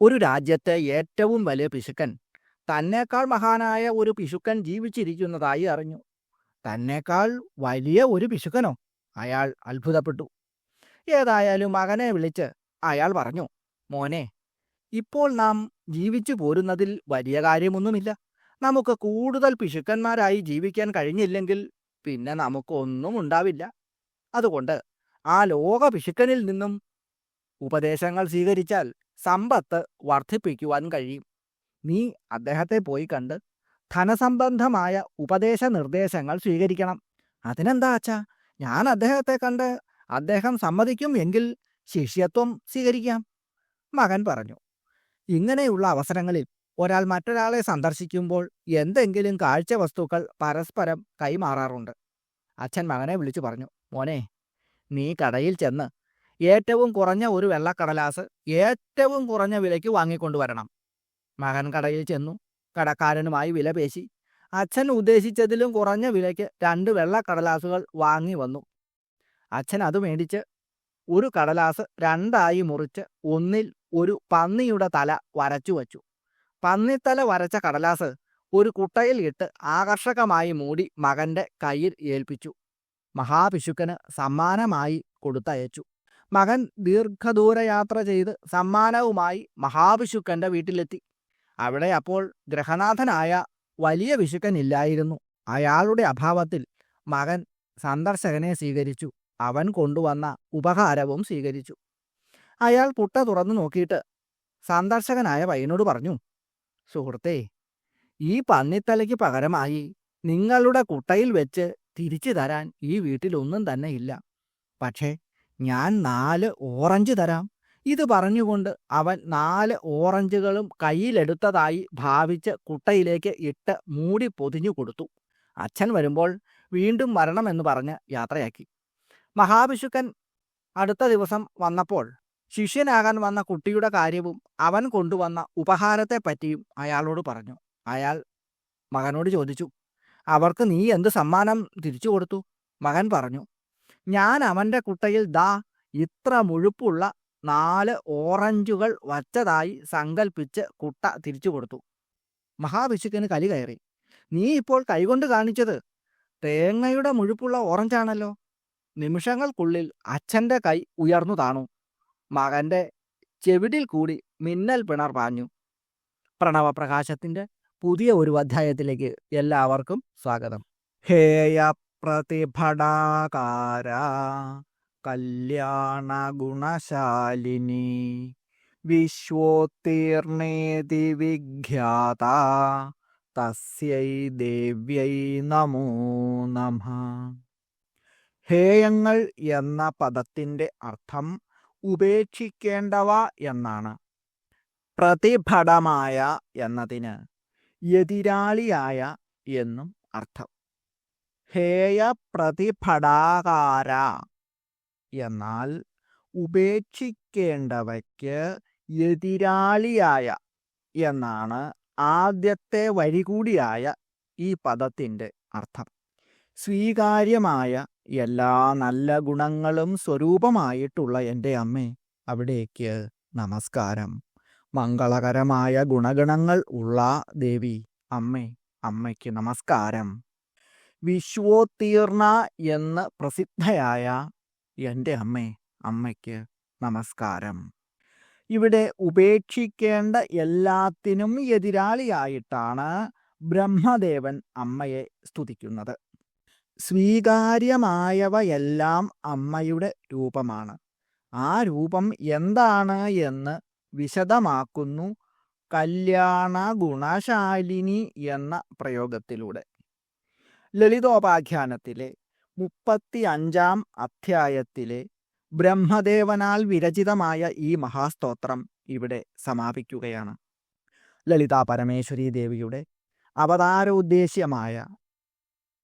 ഒരു രാജ്യത്തെ ഏറ്റവും വലിയ പിശുക്കൻ. തന്നേക്കാൾ മഹാനായ ഒരു പിശുക്കൻ ജീവിച്ചിരിക്കുന്നതായി അറിഞ്ഞു. തന്നേക്കാൾ വലിയ ഒരു പിശുക്കനോ? അയാൾ അത്ഭുതപ്പെട്ടു. ഏതായാലും മകനെ വിളിച്ച് അയാൾ പറഞ്ഞു മോനെ ഇപ്പോൾ നാം ജീവിച്ചു പോരുന്നതിൽ വലിയ കാര്യമൊന്നുമില്ല. നമുക്ക് കൂടുതൽ പിശുക്കന്മാരായി ജീവിക്കാൻ കഴിഞ്ഞില്ലെങ്കിൽ പിന്നെ നമുക്കൊന്നും ഉണ്ടാവില്ല. അതുകൊണ്ട് ആ ലോക പിശുക്കനിൽ നിന്നും ഉപദേശങ്ങൾ സ്വീകരിച്ചാൽ സമ്പത്ത് വർദ്ധിപ്പിക്കുവാൻ കഴിയും. നീ അദ്ദേഹത്തെ പോയി കണ്ട് ധനസംബന്ധമായ ഉപദേശ നിർദ്ദേശങ്ങൾ സ്വീകരിക്കണം. അതിനെന്താ അച്ഛാ? ഞാൻ അദ്ദേഹത്തെ കണ്ട് അദ്ദേഹം സമ്മതിക്കും എങ്കിൽ ശിഷ്യത്വം സ്വീകരിക്കാം. മകൻ പറഞ്ഞു ഇങ്ങനെയുള്ള അവസരങ്ങളിൽ ഒരാൾ മറ്റൊരാളെ സന്ദർശിക്കുമ്പോൾ എന്തെങ്കിലും കാഴ്ച വസ്തുക്കൾ പരസ്പരം കൈമാറാറുണ്ട്. അച്ഛൻ മകനെ വിളിച്ചു പറഞ്ഞു മോനെ നീ കടയിൽ ചെന്ന് ഏറ്റവും കുറഞ്ഞ ഒരു വെള്ളക്കടലാസ് ഏറ്റവും കുറഞ്ഞ വിലയ്ക്ക് വാങ്ങിക്കൊണ്ടുവരണം മകൻ കടയിൽ ചെന്നു കടക്കാരനുമായി വില പേശി. അച്ഛൻ ഉദ്ദേശിച്ചതിലും കുറഞ്ഞ വിലയ്ക്ക് രണ്ട് വെള്ളക്കടലാസുകൾ വാങ്ങി വന്നു. അച്ഛൻ അത് മേടിച്ച് ഒരു കടലാസ് രണ്ടായി മുറിച്ച് ഒന്നിൽ ഒരു പന്നിയുടെ തല വരച്ചു വച്ചു. പന്നിത്തല വരച്ച കടലാസ് ഒരു കുട്ടയിൽ ഇട്ട് ആകർഷകമായി മൂടി മകന്റെ കയ്യിൽ ഏൽപ്പിച്ചു. മഹാപിശുക്കന് സമ്മാനമായി കൊടുത്തയച്ചു. മകൻ ദീർഘദൂര യാത്ര ചെയ്ത് സമ്മാനവുമായി മഹാവിശുക്കന്റെ വീട്ടിലെത്തി. അവിടെ അപ്പോൾ ഗ്രഹനാഥനായ വലിയ വിശുക്കനില്ലായിരുന്നു അയാളുടെ അഭാവത്തിൽ മകൻ സന്ദർശകനെ സ്വീകരിച്ചു. അവൻ കൊണ്ടുവന്ന ഉപഹാരവും സ്വീകരിച്ചു. അയാൾ പുട്ട തുറന്നു നോക്കിയിട്ട് സന്ദർശകനായ പയ്യനോട് പറഞ്ഞു സുഹൃത്തേ ഈ പന്നിത്തലയ്ക്ക് പകരമായി നിങ്ങളുടെ കുട്ടയിൽ വെച്ച് തിരിച്ചു തരാൻ ഈ വീട്ടിലൊന്നും തന്നെ ഇല്ല. പക്ഷേ ഞാൻ നാല് ഓറഞ്ച് തരാം. ഇത് പറഞ്ഞുകൊണ്ട് അവൻ നാല് ഓറഞ്ചുകളും കയ്യിലെടുത്തതായി ഭാവിച്ച് കുട്ടയിലേക്ക് ഇട്ട് മൂടി പൊതിഞ്ഞു കൊടുത്തു. അച്ഛൻ വരുമ്പോൾ വീണ്ടും വരണമെന്ന് പറഞ്ഞ് യാത്രയാക്കി. മഹാവിശുക്കൻ അടുത്ത ദിവസം വന്നപ്പോൾ ശിഷ്യനാകാൻ വന്ന കുട്ടിയുടെ കാര്യവും അവൻ കൊണ്ടുവന്ന ഉപഹാരത്തെപ്പറ്റിയും അയാളോട് പറഞ്ഞു. അയാൾ മകനോട് ചോദിച്ചു അവർക്ക് നീ എന്ത് സമ്മാനം തിരിച്ചു കൊടുത്തു? മകൻ പറഞ്ഞു ഞാൻ അവന്റെ കുട്ടയിൽ ദാ ഇത്ര മുഴുപ്പുള്ള നാല് ഓറഞ്ചുകൾ വച്ചതായി സങ്കൽപ്പിച്ച് കുട്ട തിരിച്ചു കൊടുത്തു. മഹാവിശുക്കന് കലി കയറി. നീ ഇപ്പോൾ കൈകൊണ്ട് കാണിച്ചത് തേങ്ങയുടെ മുഴുപ്പുള്ള ഓറഞ്ചാണല്ലോ. നിമിഷങ്ങൾക്കുള്ളിൽ അച്ഛന്റെ കൈ ഉയർന്നു താണു. മകന്റെ ചെവിടിൽ കൂടി മിന്നൽ പിണർ പാഞ്ഞു. പ്രണവപ്രകാശത്തിന്റെ പുതിയ ഒരു അധ്യായത്തിലേക്ക് എല്ലാവർക്കും സ്വാഗതം. ഹേയ പ്രതിഭടാകാര കല്യാണ ഗുണശാലിനി വിശ്വോത്തീർണേതി വിഖ്യാത തസ്യൈ ദേവ്യൈ നമോ നമ. ഹേയങ്ങൾ എന്ന പദത്തിന്റെ അർത്ഥം ഉപേക്ഷിക്കേണ്ടവ എന്നാണ്. പ്രതിഭടമായ എന്നതിന് എതിരാളിയായ എന്നും അർത്ഥം. ഹേയ പ്രതിഭടാകാര എന്നാൽ ഉപേക്ഷിക്കേണ്ടവയ്ക്ക് എതിരാളിയായ എന്നാണ് ആദ്യത്തെ വരി കൂടിയായ ഈ പദത്തിന്റെ അർത്ഥം. സ്വീകാര്യമായ എല്ലാ നല്ല ഗുണങ്ങളും സ്വരൂപമായിട്ടുള്ള എന്റെ അമ്മേ അവിടേക്ക് നമസ്കാരം. മംഗളകരമായ ഗുണഗണങ്ങൾ ഉള്ള ദേവി അമ്മേ അമ്മയ്ക്ക് നമസ്കാരം. വിശ്വോത്തീർണ എന്ന് പ്രസിദ്ധയായ എന്റെ അമ്മേ അമ്മയ്ക്ക് നമസ്കാരം. ഇവിടെ ഉപേക്ഷിക്കേണ്ട എല്ലാത്തിനും എതിരാളിയായിട്ടാണ് ബ്രഹ്മദേവൻ അമ്മയെ സ്തുതിക്കുന്നത്. സ്വീകാര്യമായവയെല്ലാം അമ്മയുടെ രൂപമാണ്. ആ രൂപം എന്താണ് എന്ന് വിശദമാക്കുന്നു കല്യാണ ഗുണശാലിനി എന്ന പ്രയോഗത്തിലൂടെ. ലളിതോപാഖ്യാനത്തിലെ മുപ്പത്തി അഞ്ചാം അധ്യായത്തിലെ ബ്രഹ്മദേവനാൽ വിരചിതമായ ഈ മഹാസ്തോത്രം ഇവിടെ സമാപിക്കുകയാണ്. ലളിതാ പരമേശ്വരി ദേവിയുടെ അവതാര അവതാരോദ്ദേശ്യമായ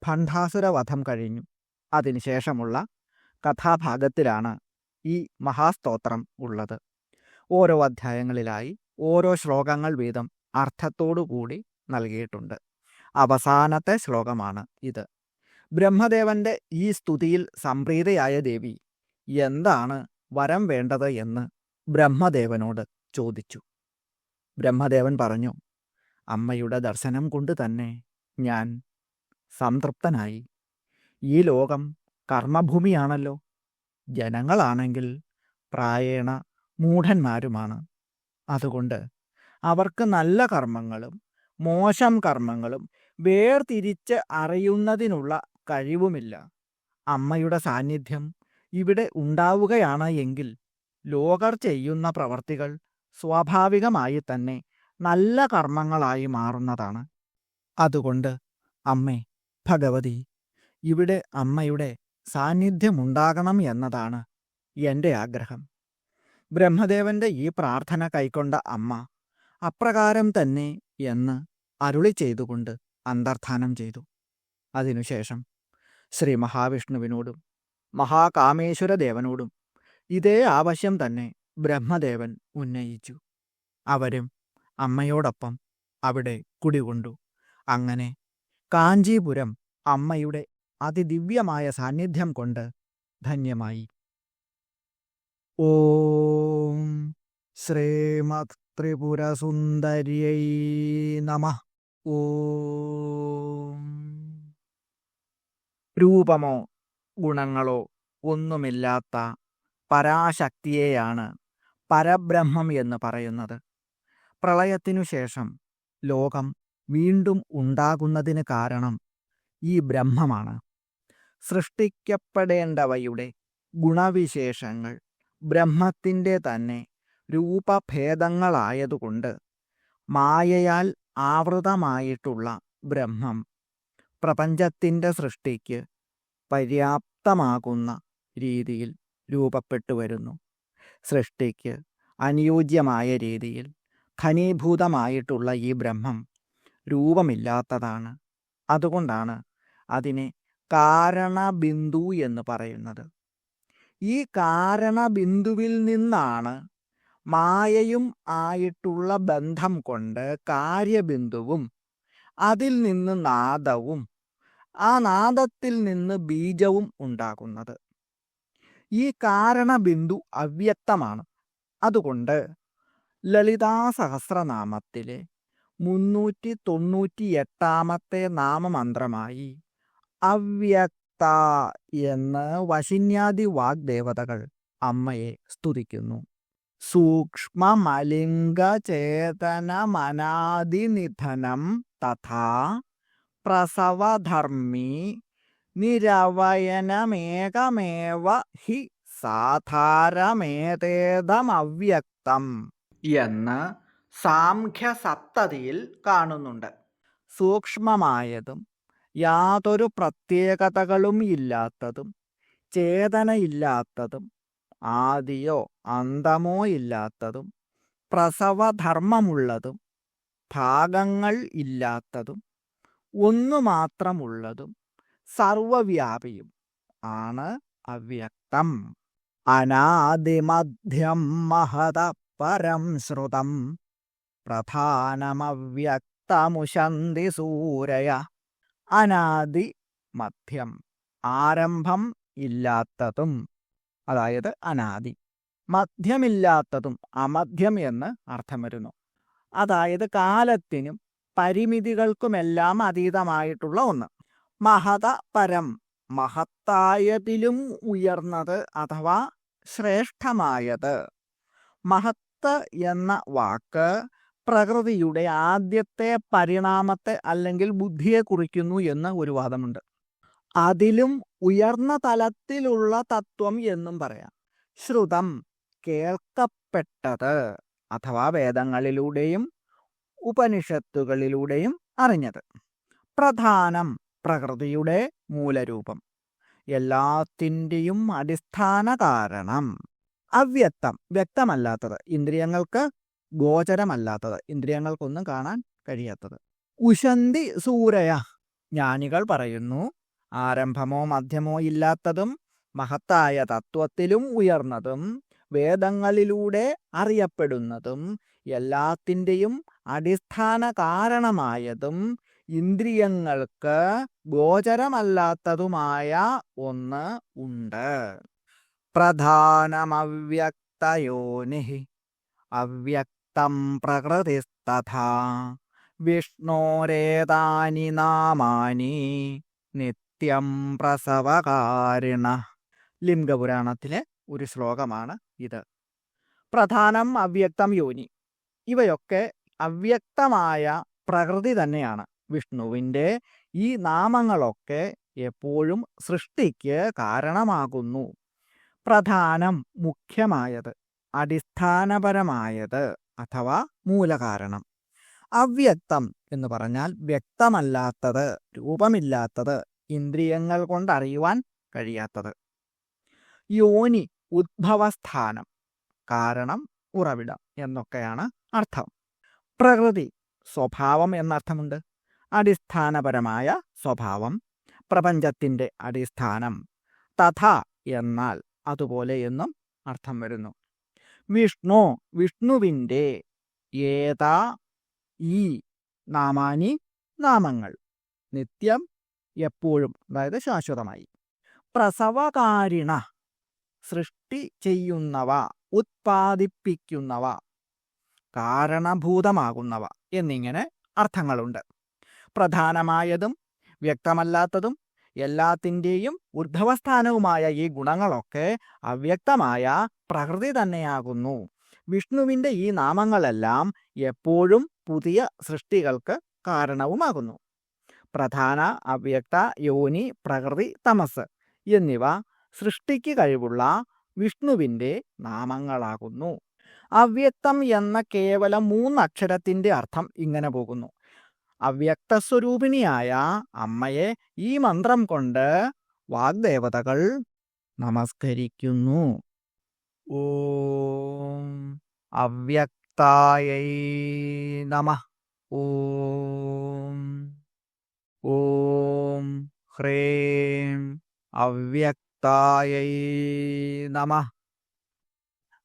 ഭണ്ഡാസുരവധം കഴിഞ്ഞു. അതിനുശേഷമുള്ള കഥാഭാഗത്തിലാണ് ഈ മഹാസ്തോത്രം ഉള്ളത്. ഓരോ അധ്യായങ്ങളിലായി ഓരോ ശ്ലോകങ്ങൾ വീതം അർത്ഥത്തോടുകൂടി നൽകിയിട്ടുണ്ട്. അവസാനത്തെ ശ്ലോകമാണ് ഇത്. ബ്രഹ്മദേവന്റെ ഈ സ്തുതിയിൽ സംപ്രീതയായ ദേവി എന്താണ് വരം വേണ്ടത് എന്ന് ബ്രഹ്മദേവനോട് ചോദിച്ചു. ബ്രഹ്മദേവൻ പറഞ്ഞു അമ്മയുടെ ദർശനം കൊണ്ട് തന്നെ ഞാൻ സംതൃപ്തനായി. ഈ ലോകം കർമ്മഭൂമിയാണല്ലോ. ജനങ്ങളാണെങ്കിൽ പ്രായേണ മൂഢന്മാരുമാണ്. അതുകൊണ്ട് അവർക്ക് നല്ല കർമ്മങ്ങളും മോശം കർമ്മങ്ങളും വേർതിരിച്ച് അറിയുന്നതിനുള്ള കഴിവുമില്ല. അമ്മയുടെ സാന്നിധ്യം ഇവിടെ ഉണ്ടാവുകയാണ് എങ്കിൽ ലോകർ ചെയ്യുന്ന പ്രവർത്തികൾ സ്വാഭാവികമായി തന്നെ നല്ല കർമ്മങ്ങളായി മാറുന്നതാണ്. അതുകൊണ്ട് അമ്മേ ഭഗവതി ഇവിടെ അമ്മയുടെ സാന്നിധ്യമുണ്ടാകണം എന്നതാണ് എന്റെ ആഗ്രഹം. ബ്രഹ്മദേവന്റെ ഈ പ്രാർത്ഥന കൈക്കൊണ്ട അമ്മ അപ്രകാരം തന്നെ എന്ന് അരുളി ചെയ്തുകൊണ്ട് അന്തർധാനം ചെയ്തു. അതിനുശേഷം ശ്രീ മഹാവിഷ്ണുവിനോടും മഹാകാമേശ്വര ദേവനോടും ഇതേ ആവശ്യം തന്നെ ബ്രഹ്മദേവൻ ഉന്നയിച്ചു. അവരും അമ്മയോടൊപ്പം അവിടെ കുടികൊണ്ടു. അങ്ങനെ കാഞ്ചീപുരം അമ്മയുടെ അതിദിവ്യമായ സാന്നിധ്യം കൊണ്ട് ധന്യമായി. ഓം ശ്രീമത് ത്രിപുരസുന്ദര്യൈ നമ. ഓം. രൂപമോ ഗുണങ്ങളോ ഒന്നുമില്ലാത്ത പരാശക്തിയെയാണ് പരബ്രഹ്മം എന്ന് പറയുന്നത്. പ്രളയത്തിനു ശേഷം ലോകം വീണ്ടും ഉണ്ടാകുന്നതിന് കാരണം ഈ ബ്രഹ്മമാണ്. സൃഷ്ടിക്കപ്പെടേണ്ടവയുടെ ഗുണവിശേഷങ്ങൾ ബ്രഹ്മത്തിന്റെ തന്നെ രൂപഭേദങ്ങളായതുകൊണ്ട് മായയാൽ ആവൃതമായിട്ടുള്ള ബ്രഹ്മം പ്രപഞ്ചത്തിന്റെ സൃഷ്ടിക്ക് പര്യാപ്തമാകുന്ന രീതിയിൽ രൂപപ്പെട്ടു വരുന്നു. സൃഷ്ടിക്ക് അനുയോജ്യമായ രീതിയിൽ ഘനീഭൂതമായിട്ടുള്ള ഈ ബ്രഹ്മം രൂപമില്ലാത്തതാണ്. അതുകൊണ്ടാണ് അതിനെ കാരണബിന്ദു എന്ന് പറയുന്നത്. ഈ കാരണബിന്ദുവിൽ നിന്നാണ് മായയും ആയിട്ടുള്ള ബന്ധം കൊണ്ട് കാര്യബിന്ദുവും അതിൽ നിന്ന് നാദവും ആ നാദത്തിൽ നിന്ന് ബീജവും ഉണ്ടാകുന്നത്. ഈ കാരണബിന്ദു അവ്യക്തമാണ്. അതുകൊണ്ട് ലളിതാ സഹസ്രനാമത്തിലെ മുന്നൂറ്റി തൊണ്ണൂറ്റി എട്ടാമത്തെ നാമമന്ത്രമായി അവ്യക്ത എന്ന് വശിന്യാദി വാഗ്ദേവതകൾ അമ്മയെ സ്തുതിക്കുന്നു. സൂക്ഷ്മമലിംഗചേതനമനാദിനിധനം തഥാ പ്രസവധർമ്മി നിരവയനമേകമേവ ഹി സാധാരമേതേതമവ്യക്തം. എന്ന് സാംഖ്യസപ്തതിയിൽ കാണുന്നുണ്ട്. സൂക്ഷ്മമായതും യാതൊരു പ്രത്യേകതകളും ഇല്ലാത്തതും ചേതനയില്ലാത്തതും ആദിയോ അന്തമോ ഇല്ലാത്തതും പ്രസവധർമ്മമുള്ളതും ഭാഗങ്ങൾ ഇല്ലാത്തതും ഒന്നു മാത്രമുള്ളതും സർവവ്യാപിയും ആണ് അവ്യക്തം. അനാദിമധ്യം മഹത പരം ശ്രുതം. പ്രധാനമവ്യക്തമുശന്തി സൂരയ. അനാദി മധ്യം ആരംഭം ഇല്ലാത്തതും അതായത് അനാദി. മധ്യമില്ലാത്തതും അമധ്യം എന്ന് അർത്ഥം വരുന്നു. അതായത് കാലത്തിനും പരിമിതികൾക്കുമെല്ലാം അതീതമായിട്ടുള്ള ഒന്ന്. മഹത പരം മഹത്തായതിലും ഉയർന്നത് അഥവാ ശ്രേഷ്ഠമായത്. മഹത്ത് എന്ന വാക്ക് പ്രകൃതിയുടെ ആദ്യത്തെ പരിണാമത്തെ അല്ലെങ്കിൽ ബുദ്ധിയെ കുറിക്കുന്നു എന്ന് ഒരു വാദമുണ്ട്. അതിലും ഉയർന്ന തലത്തിലുള്ള തത്വം എന്നും പറയാം. ശ്രുതം കേൾക്കപ്പെട്ടത് അഥവാ വേദങ്ങളിലൂടെയും ഉപനിഷത്തുകളിലൂടെയും അറിഞ്ഞത്. പ്രധാനം പ്രകൃതിയുടെ മൂലരൂപം. എല്ലാത്തിന്റെയും അടിസ്ഥാന കാരണം. അവ്യക്തം വ്യക്തമല്ലാത്തത്. ഇന്ദ്രിയങ്ങൾക്ക് ഗോചരമല്ലാത്തത്. ഇന്ദ്രിയങ്ങൾക്കൊന്നും കാണാൻ കഴിയാത്തത്. ഉശന്തി സൂരയ ജ്ഞാനികൾ പറയുന്നു ആരംഭമോ മധ്യമോ ഇല്ലാത്തതും മഹത്തായ തത്വത്തിലും ഉയർന്നതും വേദങ്ങളിലൂടെ അറിയപ്പെടുന്നതും എല്ലാത്തിന്റെയും അടിസ്ഥാന കാരണമായതും ഇന്ദ്രിയങ്ങൾക്ക് ഗോചരമല്ലാത്തതുമായ ഒന്ന് ഉണ്ട്. പ്രധാനമവ്യക്തയോനി അവ്യക്ത പ്രകൃതിസ്തഥാ. വിഷ്ണോരേതാനി നാമാനി നിത്യം പ്രസവകാരിണ ലിംഗപുരാണത്തിലെ ഒരു ശ്ലോകമാണ് ഇത്. പ്രധാനം അവ്യക്തം യോനി. ഇവയൊക്കെ അവ്യക്തമായ പ്രകൃതി തന്നെയാണ്. വിഷ്ണുവിന്റെ ഈ നാമങ്ങളൊക്കെ എപ്പോഴും സൃഷ്ടിക്ക് കാരണമാകുന്നു. പ്രധാനം മുഖ്യമായത് അടിസ്ഥാനപരമായത് അഥവാ മൂലകാരണം. അവ്യക്തം എന്ന് പറഞ്ഞാൽ വ്യക്തമല്ലാത്തത് രൂപമില്ലാത്തത് ഇന്ദ്രിയങ്ങൾ കൊണ്ടറിയുവാൻ കഴിയാത്തത്. യോനി ഉദ്ഭവസ്ഥാനം കാരണം ഉറവിടം എന്നൊക്കെയാണ് അർത്ഥം. പ്രകൃതി സ്വഭാവം എന്നർത്ഥമുണ്ട്. അടിസ്ഥാനപരമായ സ്വഭാവം പ്രപഞ്ചത്തിന്റെ അടിസ്ഥാനം തഥ എന്നാൽ അതുപോലെ എന്നും അർത്ഥം വരുന്നു. വിഷ്ണു വിഷ്ണുവിന്റെ ഏതാ ഈ നാമാനി നാമങ്ങൾ നിത്യം എപ്പോഴും അതായത് ശാശ്വതമായി. പ്രസവകാരിണ സൃഷ്ടി ചെയ്യുന്നവ ഉത്പാദിപ്പിക്കുന്നവ കാരണഭൂതമാകുന്നവ എന്നിങ്ങനെ അർത്ഥങ്ങളുണ്ട്. പ്രധാനമായതും വ്യക്തമല്ലാത്തതും എല്ലാത്തിന്റെയും ഉദ്ഭവസ്ഥാനവുമായ ഈ ഗുണങ്ങളൊക്കെ അവ്യക്തമായ പ്രകൃതി തന്നെയാകുന്നു. വിഷ്ണുവിന്റെ ഈ നാമങ്ങളെല്ലാം എപ്പോഴും പുതിയ സൃഷ്ടികൾക്ക് കാരണവുമാകുന്നു. പ്രധാന അവ്യക്ത യോനി പ്രകൃതി തമസ് എന്നിവ സൃഷ്ടിക്ക് കഴിവുള്ള വിഷ്ണുവിന്റെ നാമങ്ങളാകുന്നു. അവ്യക്തം എന്ന കേവലം മൂന്നക്ഷരത്തിന്റെ അർത്ഥം ഇങ്ങനെ പോകുന്നു. അവ്യക്തസ്വരൂപിണിയായ അമ്മയെ ഈ മന്ത്രം കൊണ്ട് വാഗ്ദേവതകൾ നമസ്കരിക്കുന്നു. ഓം അവ്യക്തായൈ നമ. ഓം ഓം ഹ്രീം അവ്യക്തായൈ നമ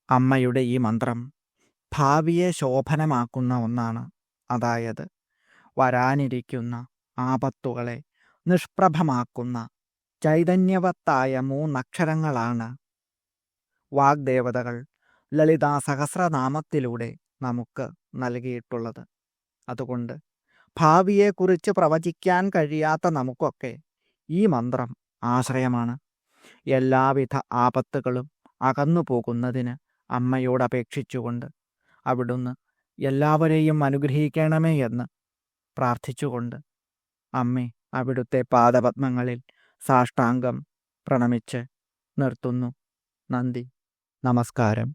അമ്മയുടെ ഈ മന്ത്രം ഭാവിയെ ശോഭനമാക്കുന്ന ഒന്നാണ്. അതായത് വരാനിരിക്കുന്ന ആപത്തുകളെ നിഷ്പ്രഭമാക്കുന്ന ചൈതന്യവത്തായ മൂന്നക്ഷരങ്ങളാണ്. വാഗ്ദേവതകൾ ലളിതാ സഹസ്രനാമത്തിലൂടെ നമുക്ക് നൽകിയിട്ടുള്ളത്. അതുകൊണ്ട് ഭാവിയെക്കുറിച്ച് പ്രവചിക്കാൻ കഴിയാത്ത നമുക്കൊക്കെ ഈ മന്ത്രം ആശ്രയമാണ്. എല്ലാവിധ ആപത്തുകളും അകന്നു പോകുന്നതിന് അമ്മയോട് അപേക്ഷിച്ചുകൊണ്ട് അവിടുന്ന് എല്ലാവരെയും അനുഗ്രഹിക്കണമേ എന്ന് പ്രാർത്ഥിച്ചുകൊണ്ട് അമ്മേ അവിടുത്തെ പാദപത്മങ്ങളിൽ സാഷ്ടാംഗം പ്രണമിച്ച് നിർത്തുന്നു. നന്ദി. നമസ്കാരം.